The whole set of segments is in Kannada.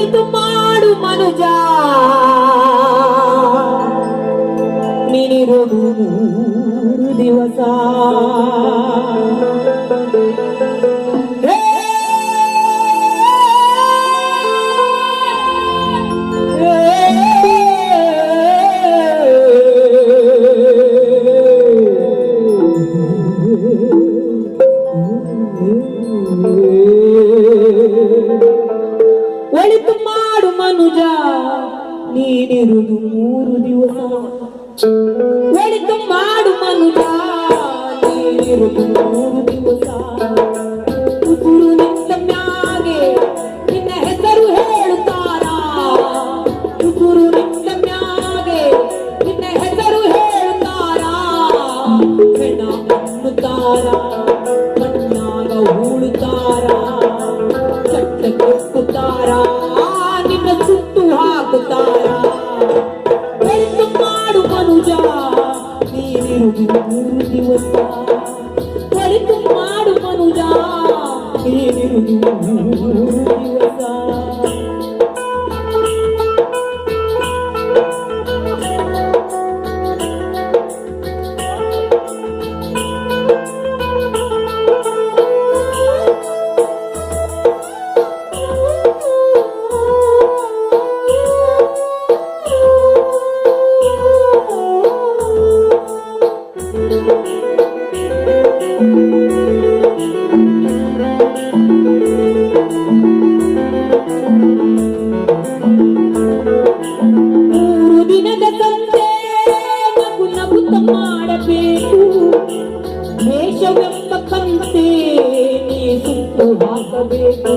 ಒಳಿತು ಮಾಡು ಮನುಜ ನೀನಿರೋದು ಮೂರು ದಿವಸ ನೀನಿರುವುದು ಮೂರು ದಿವಸ. ಒಳಿತು ಮಾಡು ಮನುಜ ನೀನಿರುವುದು ಮೂರು ದಿವಸ. ಮ್ಯಾಗೆ, ನಿನ್ನ ಮ್ಯಾಗೆ, ನಿನ್ನ ಹೆಸರು ಹೇಳುತ್ತಾರ ಹೆಣ ಅನ್ನುತ್ತಾರ ದೇಶವೆಂಬ ಕಂತೆ ನೀ ಸುಟ್ಟು ಹಾಕಬೇಕು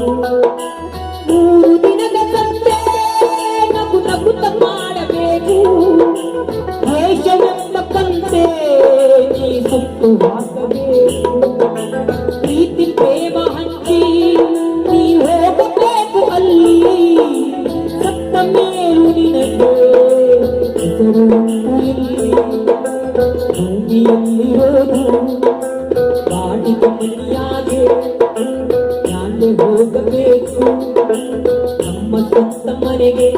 ನಾಳೆ ಹೋಗಬೇಕು. ನಮ್ಮ ಸ್ವಂತ ಮನೆಗೆ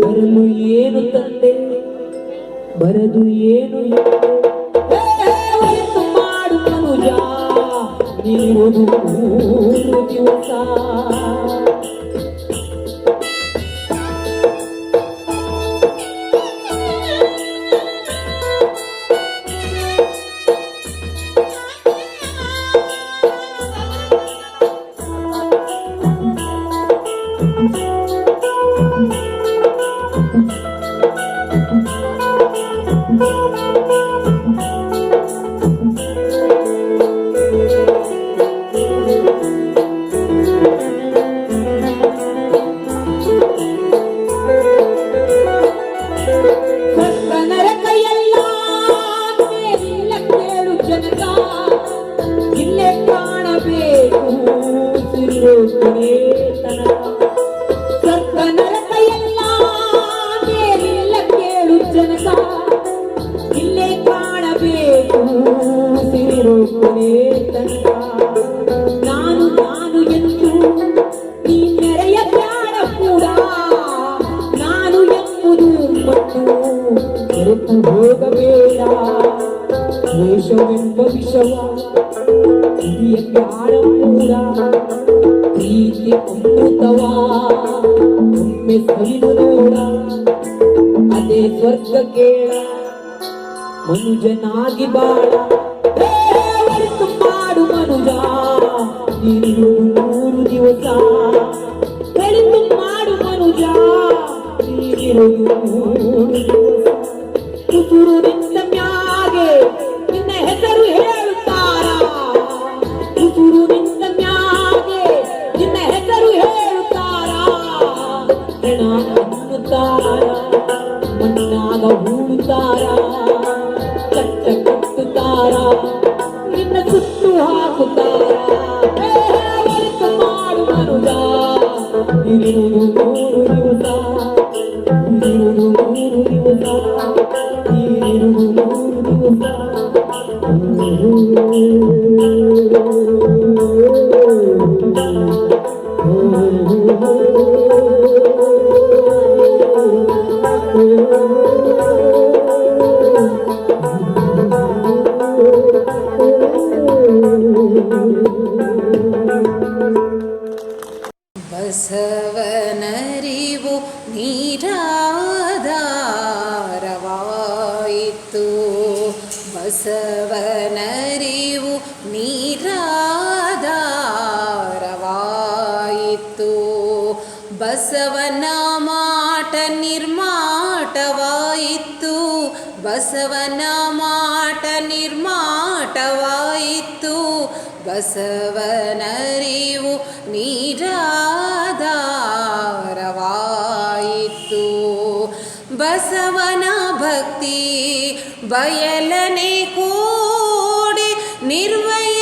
ಬರಲು ಏನು ತಂದೆ? ಬರದು ಏನು ಇಲ್ಲ. ಹೇ, ಒಳಿತು ಮಾಡು ಮನುಜ ನೀರುವುದು ಮೂರು ದಿವಸ ಹಿರಿಯ ಕೂಡ ಪ್ರೀತಿ ಅಮೃತವ ಒಮ್ಮೆ ಸವಿದು ನೋಡ ಅದೇ ಸ್ವರ್ಗ ಕೇಳ ಮನುಜನಾಗಿ ಬಾಳ ಮಾಡು ಮನುಜ ನೀನು ಮೂರು ದಿವಸ ಕಳೆದು ಮಾಡು ಮನುಜ ನೀನು ಮೂರು ದಿವಸ ಕುಸುರು ಮ್ಯಾಗೆ ನಿನ್ನ ಹೆಸರು ಹೇಳುತ್ತಾರ ಹೆಣ ಅನ್ನುತ್ತಾರ ಮಣ್ಣಾಗ ಹೂಡುತ್ತಾರ ಚಟ್ಟ ಕಟ್ಟುತ್ತಾರ ನಿನ್ನ ಸುಟ್ಟು ಹಾಕುತ್ತಾರ ಹೇ, ಒಳಿತು ಮಾಡು ಮನುಜ ನೀನಿರುವುದು ಮೂರು ದಿವಸ ನೀನಿರುವುದು ಮೂರು ದಿವಸ ನೀನಿರುವುದು ಮೂರು ದಿವಸ ನೀರಾಧಾರವಾಯಿತು. ಬಸವನರಿವು ನೀರಾಧಾರವಾಯಿತು. ಬಸವನ ಮಾಟ ನಿರ್ಮಾಟವಾಯಿತು. ಬಸವನ ಮಾಟ ನಿರ್ಮಾಟವಾಯಿತು. ಬಸವನರಿವು ನೀರಾಧಾರವಾಯಿತು வயலனை கூடி நிர்வய